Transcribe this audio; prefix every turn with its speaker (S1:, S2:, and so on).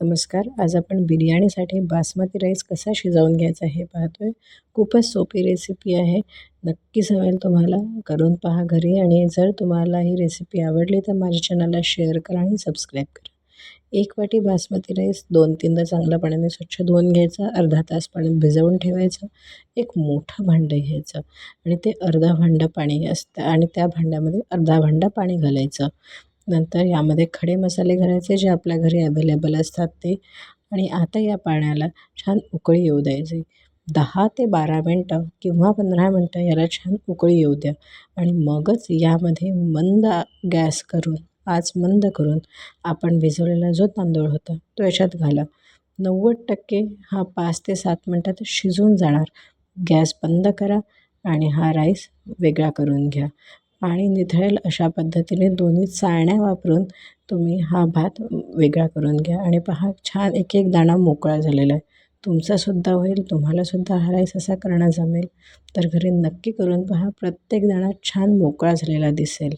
S1: नमस्कार आज आपण बिर्याणीसाठी बासमती राईस कसा शिजवून घ्यायचा हे पाहतो आहे खूपच सोपी रेसिपी आहे. नक्की जमेल तुम्हाला करून पहा घरी आणि जर तुम्हाला ही रेसिपी आवडली तर माझ्या चॅनलला शेअर करा आणि सबस्क्राईब करा. एक वाटी बासमती राईस दोन तीनदा चांगल्या पाण्याने स्वच्छ धुवून घ्यायचं अर्धा तास पाण्यात भिजवून ठेवायचं एक मोठं भांडं घ्यायचं आणि ते अर्धा भांडं पाणी असतं आणि त्या भांड्यामध्ये अर्धा भांडा पाणी घालायचं. नंतर यामध्ये खडे मसाले घालायचे जे आपल्या घरी अवेलेबल असतात ते. आणि आता या पाण्याला छान उकळी येऊ द्यायची. दहा ते बारा मिनटं किंवा पंधरा मिनटं याला छान उकळी येऊ द्या. आणि मगच यामध्ये मंद गॅस करून आच मंद करून आपण भिजवलेला जो तांदूळ होता तो याच्यात घाला. नव्वद टक्के हा पाच ते सात मिनटात शिजून जाणार. गॅस बंद करा आणि हा राईस वेगळा करून घ्या. पाणी निथळेल अशा पद्धतीने दोन्ही चाळण्या वापरून तुम्ही हा भात वेगळा करून घ्या. आणि पहा छान एक एक दाणा मोकळा झालेला आहे. तुमचासुद्धा होईल तुम्हालासुद्धा हा राईस असा करणं जमेल. तर घरी नक्की करून पहा प्रत्येक दाणा छान मोकळा झालेला दिसेल.